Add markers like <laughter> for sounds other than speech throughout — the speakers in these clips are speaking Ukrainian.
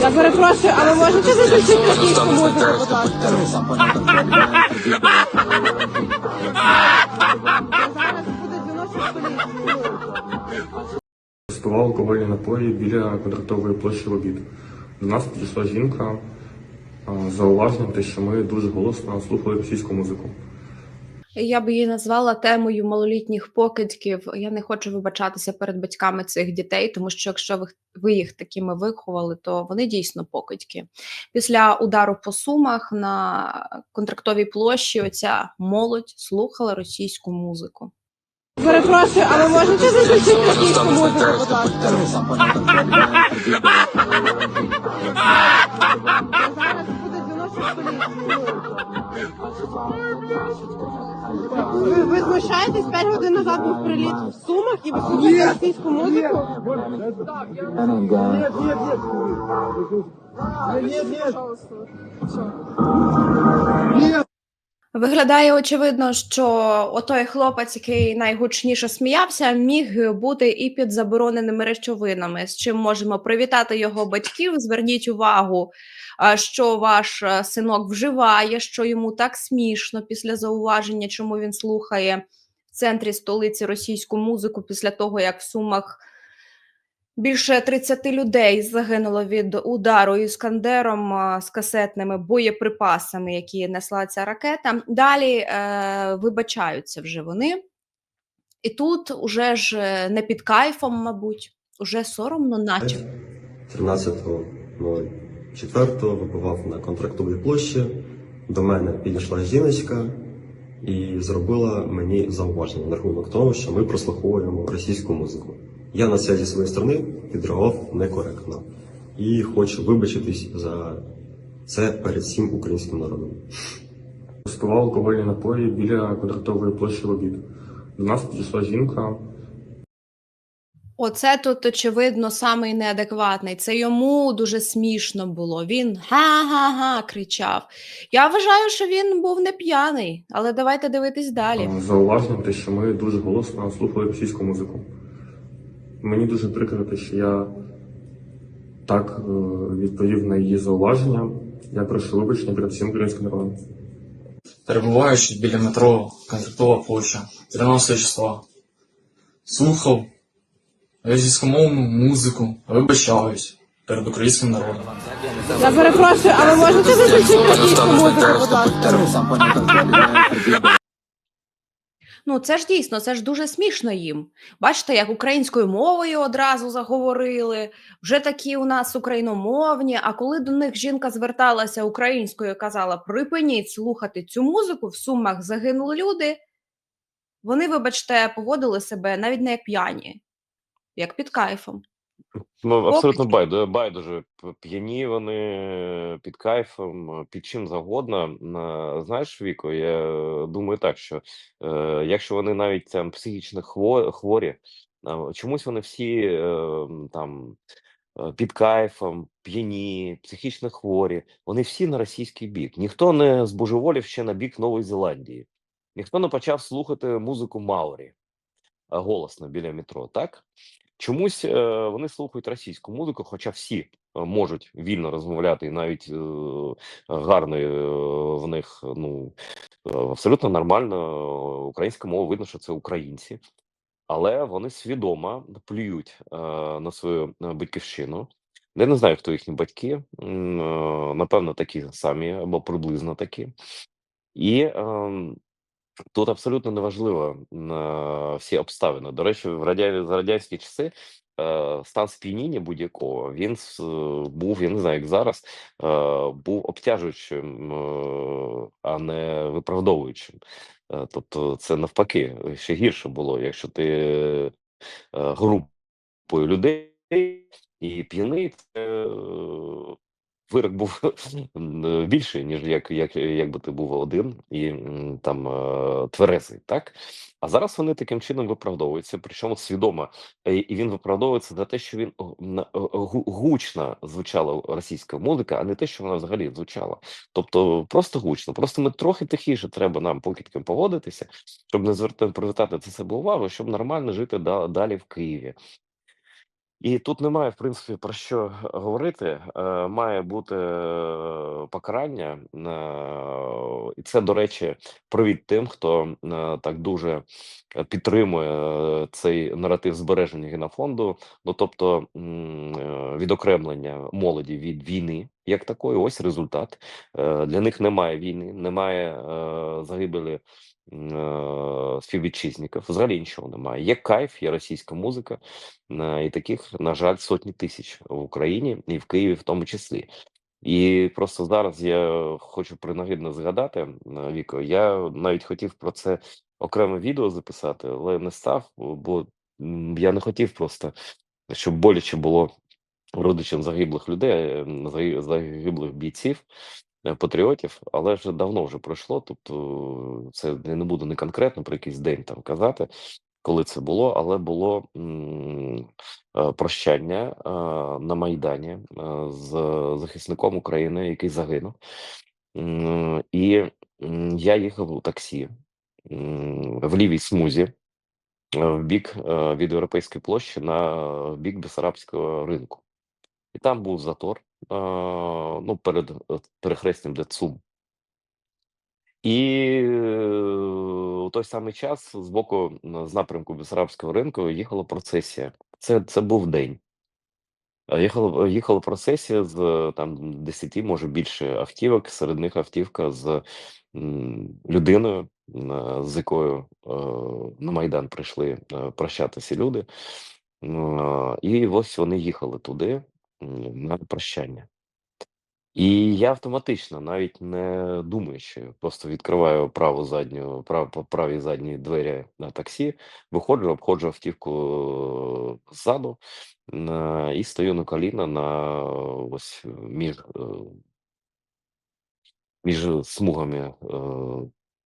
Я перепрошую, а ви можете виключити російську музику, будь ласка? Зараз алкогольні напої біля контрактової площі в обід. До нас підійшла жінка з зауваженням, те, що ми дуже голосно слухали російську музику. Я би її назвала темою малолітніх покидьків. Я не хочу вибачатися перед батьками цих дітей, тому що якщо ви, ви їх такими виховали, то вони дійсно покидьки. Після удару по сумах на контрактовій площі оця молодь слухала російську музику. Перепрошую, а ви можете виключити російську музику, будь ласка? Зараз буде дзвіночок поліції. Ви, ви знущаєтесь 5 годин назад був приліт в Сумах і ви слухаєте російську музику? Виглядає очевидно, що отой хлопець, який найгучніше сміявся, міг бути і під забороненими речовинами. З чим можемо привітати його батьків. Зверніть увагу, що ваш синок вживає, що йому так смішно після зауваження, чому він слухає в центрі столиці російську музику після того, як в Сумах Більше 30 людей загинуло від удару іскандером з касетними боєприпасами, які несла ця ракета. Далі е, вибачаються вже вони. І тут уже ж е, не під кайфом, мабуть, уже соромно, наче. 13.04 вибував на контрактовій площі. До мене підійшла жіночка і зробила мені зауваження на рахунок того, що ми прослуховуємо російську музику. Я на це зі своєї сторони відреагував некоректно і хочу вибачитись за це перед всім українським народом. Спивав алкогольні напої біля контрактової площі в обід. До нас підійшла жінка Оце тут, очевидно, самий неадекватний. Це йому дуже смішно було. Він га-га-га кричав. Я вважаю, що він був не п'яний, але давайте дивитись далі. а, те, що ми дуже голосно слухали російську музику. Мені дуже прикро, те, що я так е, відповів на її зауваження. Я прошу вибачення перед всім українським народом. перебуваючи біля метро Контрактова площа 13 числа. Слухав російськомовну музику, вибачаюсь перед українським народом. Я перепрошую, а ви можете виключити російську музику, будь ласка? <laughs> Ну, це ж дійсно, це ж дуже смішно їм. Бачите, як українською мовою одразу заговорили, вже такі у нас україномовні. А коли до них жінка зверталася українською і казала: припиніть слухати цю музику, в сумах загинули люди. Вони, вибачте, поводили себе навіть не як п'яні, як під кайфом. Ну, абсолютно байдуже, байдуже. П'яні вони під кайфом, під чим завгодно. Е, Знаєш, Віко, я думаю так, що е, якщо вони навіть там психічно хворі, чомусь вони всі е, там е, під кайфом, п'яні, психічно хворі, вони всі на російський бік. Ніхто не збожеволів ще на бік Нової Зеландії, ніхто не почав слухати музику Маурі е, голосно біля метро, так? Чомусь е, вони слухають російську музику, хоча всі е, можуть вільно розмовляти, і навіть е, гарно е, в них ну е, абсолютно нормально. е, Українська мова видно, що це українці, але вони свідомо плюють е, на свою е, батьківщину. Я не знаю, хто їхні батьки, е, напевно, такі самі або приблизно такі. І ем, Тут абсолютно неважливо е, всі обставини. До речі, в радя... за радянські часи е, стан сп'яніння будь-якого він с- був, я не знаю, як зараз, е, був обтяжуючим, е, а не виправдовуючим. Е, тобто, це навпаки ще гірше було, якщо ти е, групою людей і п'яний, це е, вирок був м, більший, ніж як, як, якби ти був один і там е, тверезий, так? А зараз вони таким чином виправдовуються, причому свідомо. Е, І він виправдовується за те, що він на- гучно звучала російська музика, а не те, що вона взагалі звучала. Тобто просто гучно. Просто ми трохи тихіше треба нам покидькам поводитися, щоб не звертати привертати це себе увагу, щоб нормально жити далі в Києві. І тут немає, в принципі, про що говорити. Е, має бути е, покарання. Е, і це, до речі, привіт тим, хто так дуже підтримує цей наратив збереження генофонду. Ну тобто відокремлення молоді від війни, як такої, ось результат. Для них немає війни, немає загибелі співвітчизників. Взагалі нічого немає. Є кайф, є російська музика. І таких, на жаль, сотні тисяч в Україні і в Києві в тому числі. І просто зараз я хочу принагідно згадати, е, Віко, я навіть хотів про це окреме відео записати, але не став, бо я не хотів просто, щоб боляче було родичам загиблих людей, загиблих бійців, патріотів, але вже давно вже пройшло. Тобто, це я не буду не конкретно про якийсь день там казати, коли це було, але було е, прощання е, на Майдані е, з захисником України, який загинув. І я їхав у таксі в лівій смузі е, в бік е, від Європейської площі на бік Бесарабського ринку. І там був затор, ну, перед е, перехрестям, де. І е, у той самий час з боку, з напрямку Бессарабського ринку їхала процесія. Це, це був день. Їхала, їхала процесія з е, там 10, може більше автівок. Серед них автівка з людиною, з якою е, на Майдан прийшли е, прощатися люди. І ось вони їхали туди на прощання. І я автоматично, навіть не думаючи, просто відкриваю праву задню, прав, по правій задні двері на таксі, виходжу, обходжу автівку ззаду на, і стою на коліна на ось між, е, між смугами е,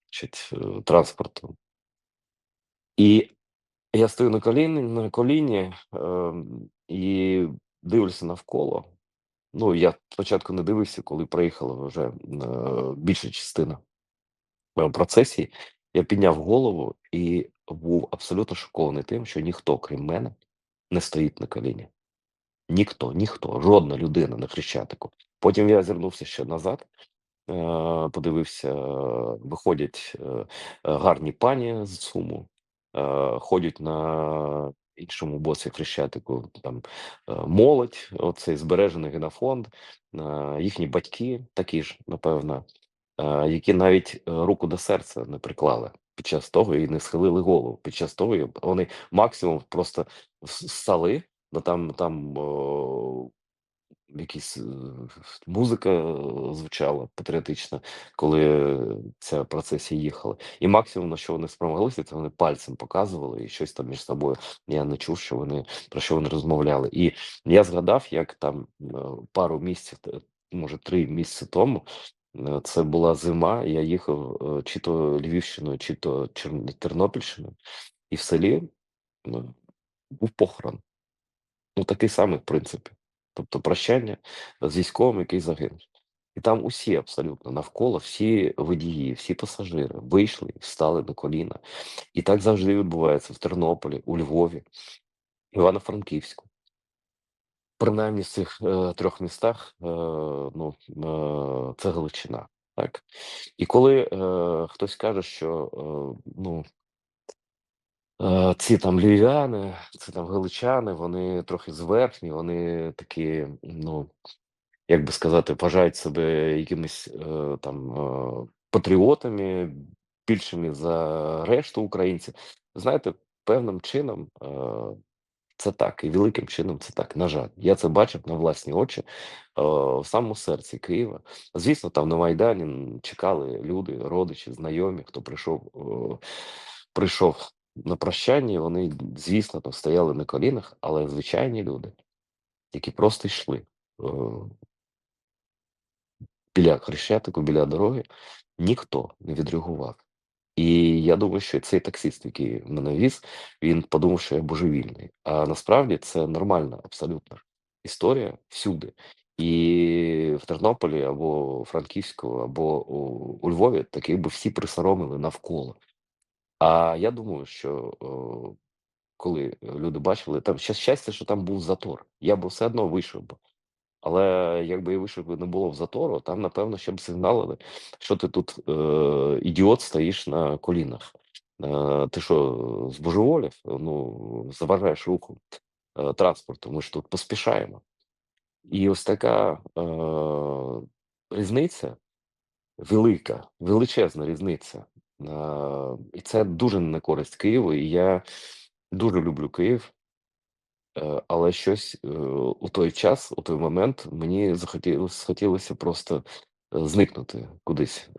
значить, е, транспорту. І я стою на коліні, на коліні е, і дивлюся навколо. Ну, я спочатку не дивився, коли приїхала вже е, більша частина е, процесії. Я підняв голову і був абсолютно шокований тим, що ніхто, крім мене, не стоїть на коліні. Ніхто, ніхто, жодна людина на хрещатику. Потім я звернувся ще назад, е, подивився, виходять е, гарні пані з суму, ходять на іншому боці хрещатику, там е, молодь, оцей збережений генофонд, е, їхні батьки, такі ж, напевно, е, які навіть руку до серця не приклали під час того і не схилили голову. Під час того вони максимум просто встали, стали, ну там там якісь е, музика е, звучала патріотична, коли ця процесія їхала. І максимум, на що вони спромоглися, це вони пальцем показували і щось там між собою. Я не чув, що вони про що вони розмовляли. І я згадав, як там е, пару місяців, може три місяці тому. Це була зима. Я їхав чи то Львівщиною, чи то Тернопільщиною, і в селі ну, був похорон. Ну, такий самий, в принципі. Тобто прощання з військовим, який загинув. І там усі абсолютно навколо, всі водії, всі пасажири вийшли встали на коліна. І так завжди відбувається в Тернополі, у Львові, Івано-Франківську. Принаймні в цих е, трьох містах е, ну, е, це Галичина. Так? І коли е, хтось каже, що е, ну, ці там львів'яни, це там галичани, вони трохи зверхні, вони такі, ну, як би сказати, вважають себе якимись е, там е, патріотами більшими за решту українців. Знаєте, певним чином е, це так, і великим чином це так. На жаль, я це бачив на власні очі е, в самому серці Києва. Звісно, там на Майдані чекали люди, родичі, знайомі, хто прийшов, е, прийшов на прощання. Вони, звісно, там стояли на колінах, але звичайні люди, які просто йшли е, біля Хрещатику, біля дороги, ніхто не відреагував. І я думаю, що цей таксист, який мене віз, він подумав, що я божевільний. А насправді це нормальна абсолютно історія всюди. І в Тернополі або Франківську, або у Львові таких би всі присоромили навколо. А я думаю, що коли люди бачили, там ще щастя, що там був затор. Я б все одно вийшов би. Але якби я вийшов би не було в затору, там, напевно, ще б сигналили, що ти тут е, ідіот стоїш на колінах. Е, ти що, збожеволів? Ну, заважаєш руху е, транспорту. Ми ж тут поспішаємо. І ось така е, різниця, велика, величезна різниця. І це дуже на користь Києву. І я дуже люблю Київ. Е, але щось, е, у той час, у той момент мені захотілося просто, е, зникнути кудись,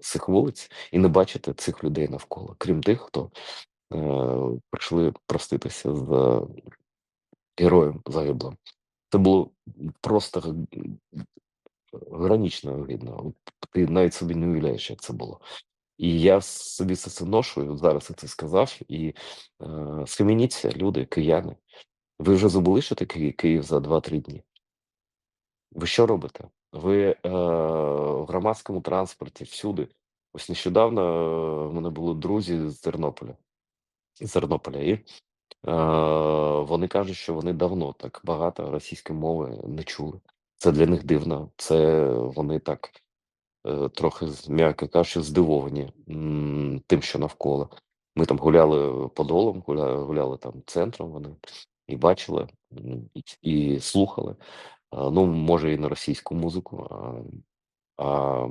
з цих вулиць і не бачити цих людей навколо, крім тих, хто, прийшли проститися з героєм загиблим. Це було, просто г гранично огидно. Ти навіть собі не уявляєш, як це було. І я собі це все ношу, зараз я це сказав, і, е, схаменіться, люди, кияни. Ви вже забули, що таке Київ за 2-3 дні? Ви що робите? Ви, е, в громадському транспорті, всюди. Ось нещодавно, е, в мене були друзі з Тернополя з Тернополя, і, е, вони кажуть, що вони давно так багато російської мови не чули. Це для них дивно. Це вони так, е, трохи, м'яко кажучи, здивовані, тим, що навколо. Ми там гуляли Подолом, гуля гуляли там центром вони і бачили, і слухали. Ну, може, і не російську музику, а, а,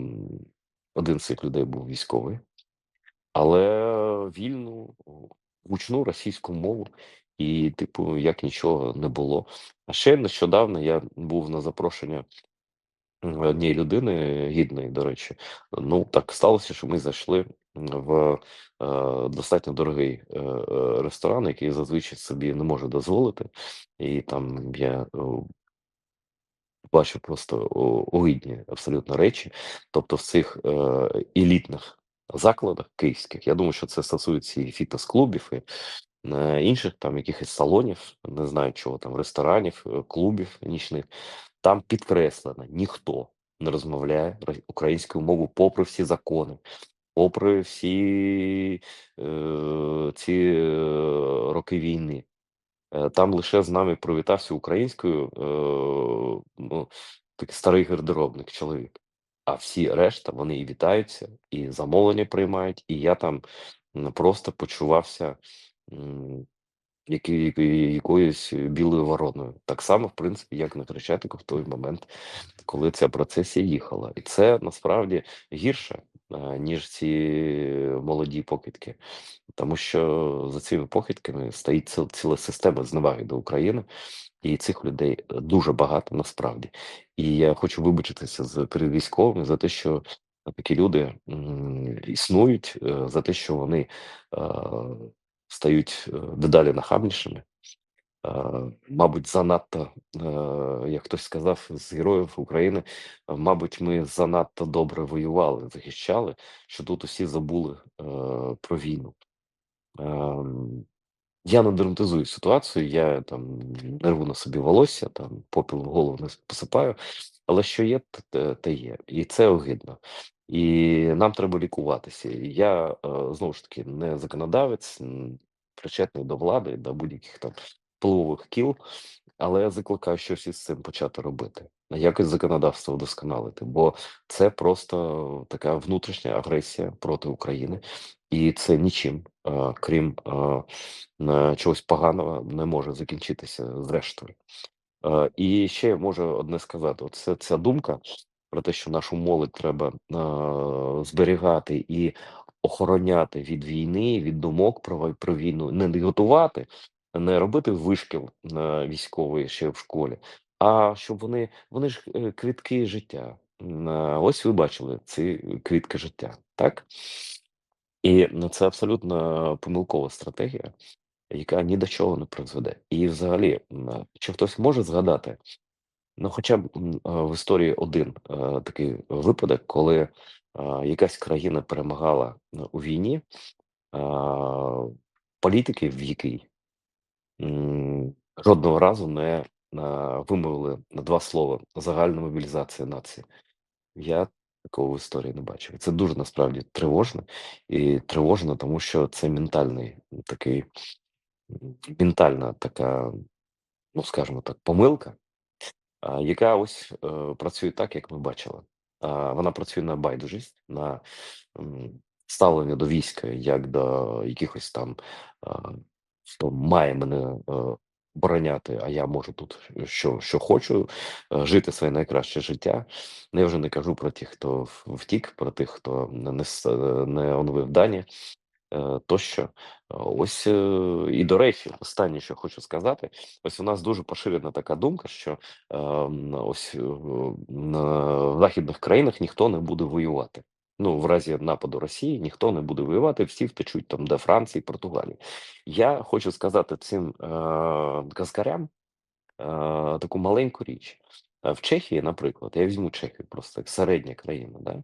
один з цих людей був військовий, але вільну, гучну російську мову, і, типу, як нічого не було. А ще нещодавно я був на запрошення, однієї людини, гідної, до речі. Ну, так сталося, що ми зайшли, в, е, достатньо дорогий, е, е, ресторан, який зазвичай собі не може дозволити. І там я, е бачу просто огидні абсолютно речі. Тобто в цих, е, елітних закладах київських, я думаю, що це стосується і фітнес-клубів, і, е, інших там якихось салонів, не знаю чого там, ресторанів, е, клубів нічних. Там підкреслено: ніхто не розмовляє українською мовою попри всі закони, попри всі, е, ці, е, роки війни. Там лише з нами привітався українською, е, ну, такий старий гардеробник чоловік. А всі решта, вони і вітаються, і замовлення приймають, і я там, просто почувався, якоюсь білою вороною. Так само, в принципі, як на Хрещатику в той момент, коли ця процесія їхала. І це насправді гірше, е, ніж ці молоді покидьки. Тому що за цими похидками стоїть ціл ціла система зневаги до України, і цих людей, е, дуже багато насправді. І я хочу вибачитися з перед військовими за те, що такі люди, існують, е, за те, що вони, е, стають, дедалі нахабнішими. Мабуть, занадто, як хтось сказав з героїв України, мабуть, ми занадто добре воювали, захищали, що тут усі забули, про війну. Я не драматизую ситуацію, я там не рву на собі волосся, там попіл в голову не посипаю, але що є, те є, і це огидно. І нам треба лікуватися. Я, е, знову ж таки, не законодавець, причетний до влади, до будь-яких там впливових кіл, але я закликаю щось із цим почати робити, якось законодавство вдосконалити, бо це просто така внутрішня агресія проти України, і це нічим, е, крім, е, чогось поганого не може закінчитися зрештою. Е, і ще можу одне сказати: оце ця думка про те, що нашу молодь треба, зберігати і охороняти від війни, від думок про про війну, не готувати, не робити вишкіл, е, військовий ще в школі, а щоб вони вони ж, квітки життя. Ось ви бачили ці квітки життя, так? І, ну, це абсолютно помилкова стратегія, яка ні до чого не призведе. І взагалі, чи хтось може згадати, ну, хоча б, е, в історії один, е, такий випадок, коли, е, якась країна перемагала, е, у війні, політики, в якій, жодного разу не, вимовили 2 слова "загальна мобілізація нації". Я такого в історії не бачив. Це дуже насправді тривожно. І тривожно, тому що це ментальний такий ментальна така, ну скажімо так, помилка, яка ось е, працює так, як ми бачили. Вона працює на байдужість, на ставлення до війська як до якихось там, хто має мене е, обороняти, а я можу тут що, що хочу, е, жити своє найкраще життя. Ну, Я вже не кажу про тих, хто втік, про тих, хто не, не, е, оновив дані е, тощо. Е, Ось е, і до речі, останнє, що хочу сказати, ось у нас дуже поширена така думка, що е, ось е, в західних країнах ніхто не буде воювати. Ну, в разі нападу Росії ніхто не буде воювати, всі втечуть там до Франції, Португалії. Я хочу сказати цим е, казкарям е, таку маленьку річ. Е, В Чехії, наприклад, я візьму Чехію просто як середня країна, да?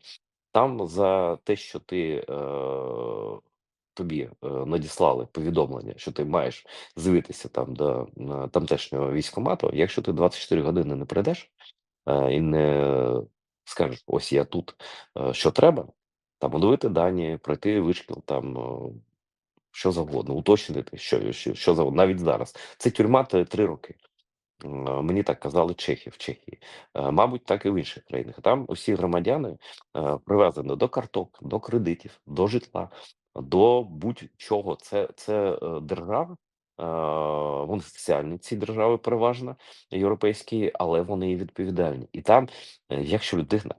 там за те, що ти е, тобі е, надіслали повідомлення, що ти маєш з'явитися там до тамтешнього військкомату, якщо ти 24 години не прийдеш е, і не скажеш, ось я тут, е, що треба, там оновити дані, пройти вишкіл, там е, що завгодно, уточнити, що, що, що завгодно, навіть зараз. Це тюрма три роки. Е, Мені так казали чехи в Чехії. Мабуть, так і в інших країнах. Там усі громадяни прив'язані до карток, до кредитів, до житла, до будь-чого. Це, це держава. Вони соціальні ці держави переважно європейські, але вони і відповідальні. І там, е, якщо людина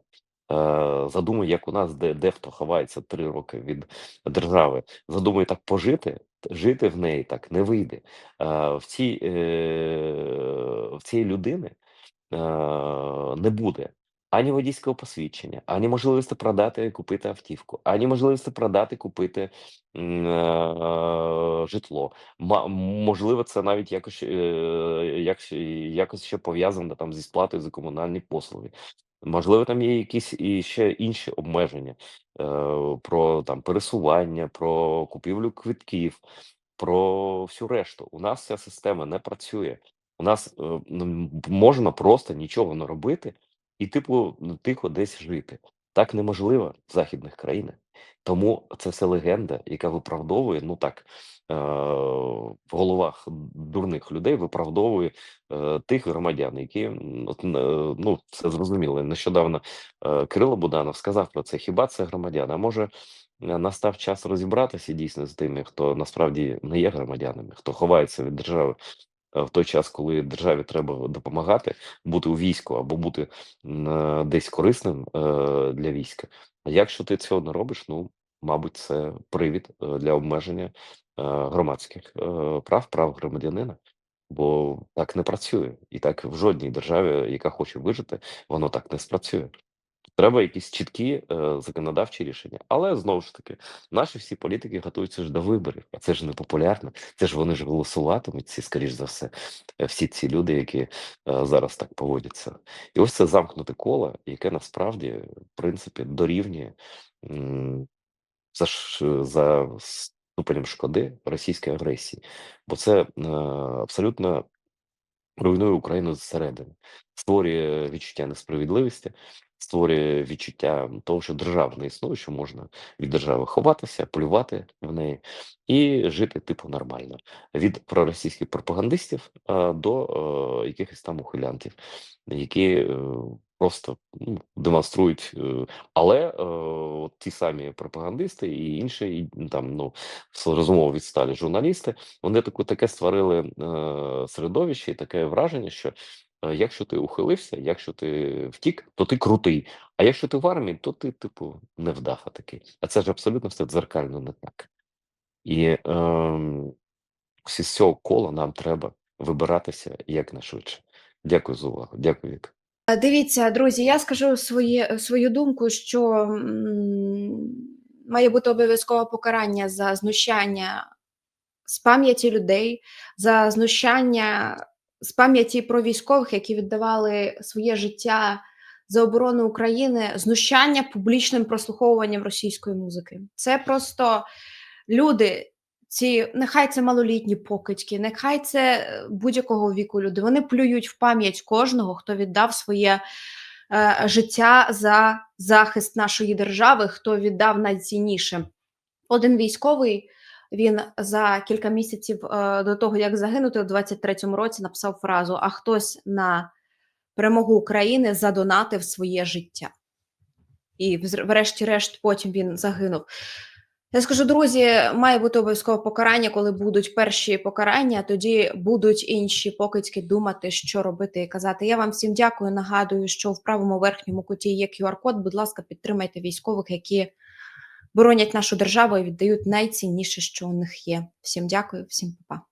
е, задумає, як у нас, де дехто ховається три роки від держави, задумає так пожити, жити в неї так не вийде. Е, в цій е, в цієї людини не буде ані водійського посвідчення, ані можливості продати, купити автівку, ані можливості продати, купити е, житло. Можливо, це навіть якось, е, як, якось ще пов'язано там зі сплатою за комунальні послуги. Можливо, там є якісь і ще інші обмеження е, про там пересування, про купівлю квитків, про всю решту. У нас ця система не працює. У нас е, можна просто нічого не робити і, типу, ну, тихо десь жити. Так неможливо в західних країнах. Тому це все легенда, яка виправдовує, ну так, е, в головах дурних людей виправдовує е, тих громадян, які от, е, ну, це зрозуміло. Нещодавно е, Кирило Буданов сказав про це. Хіба це громадяни? А може е, настав час розібратися дійсно з тими, хто насправді не є громадянами, хто ховається від держави в той час, коли державі треба допомагати, бути у війську або бути е, десь корисним е, для війська. А якщо ти цього не робиш, ну мабуть, це привід е, для обмеження е, громадських е, прав, прав громадянина. Бо так не працює, і так в жодній державі, яка хоче вижити, воно так не спрацює. Треба якісь чіткі е, законодавчі рішення. Але знову ж таки, наші всі політики готуються ж до виборів, а це ж не популярно. Це ж вони ж голосуватимуть ці, скоріш за все, е, всі ці люди, які е, зараз так поводяться. І ось це замкнуте коло, яке насправді, в принципі, дорівнює м, за, за ступенем шкоди російської агресії. Бо це е, абсолютно руйнує Україну зсередини, створює відчуття несправедливості, створює відчуття того, що держава не існує, що можна від держави ховатися, плювати в неї і жити типу нормально. Від проросійських пропагандистів а, до а, якихось там ухилянтів, які е, просто ну, демонструють. Е, але е, от ті самі пропагандисти і інші, і, там ну розумово відсталі журналісти, вони таку таке створили е, середовище і таке враження, що е, якщо ти ухилився, якщо ти втік, то ти крутий. А якщо ти в армії, то ти, типу, невдаха такий. А це ж абсолютно все дзеркально не так. І всі з цього кола нам треба вибиратися якнайшвидше. Дякую за увагу. Дякую, Вік. Дивіться, друзі, я скажу своє, свою думку, що має бути обов'язкове покарання за знущання з пам'яті людей, за знущання з пам'яті про військових, які віддавали своє життя за оборону України, знущання публічним прослуховуванням російської музики. Це просто люди. Ці нехай це малолітні покидьки, нехай це е, будь-якого віку люди. Вони плюють в пам'ять кожного, хто віддав своє е, життя за захист нашої держави, хто віддав найцінніше. Один військовий Він за кілька місяців е, до того, як загинути у 23-му році, написав фразу: А хтось на перемогу України задонатив своє життя. І врешті-решт потім він загинув. Я скажу, друзі, має бути обов'язково покарання, коли будуть перші покарання, тоді будуть інші покидьки думати, що робити і казати. Я вам всім дякую. Нагадую, що в правому верхньому куті є QR-код. Будь ласка, підтримайте військових, які боронять нашу державу і віддають найцінніше, що у них є. Всім дякую, всім па-па.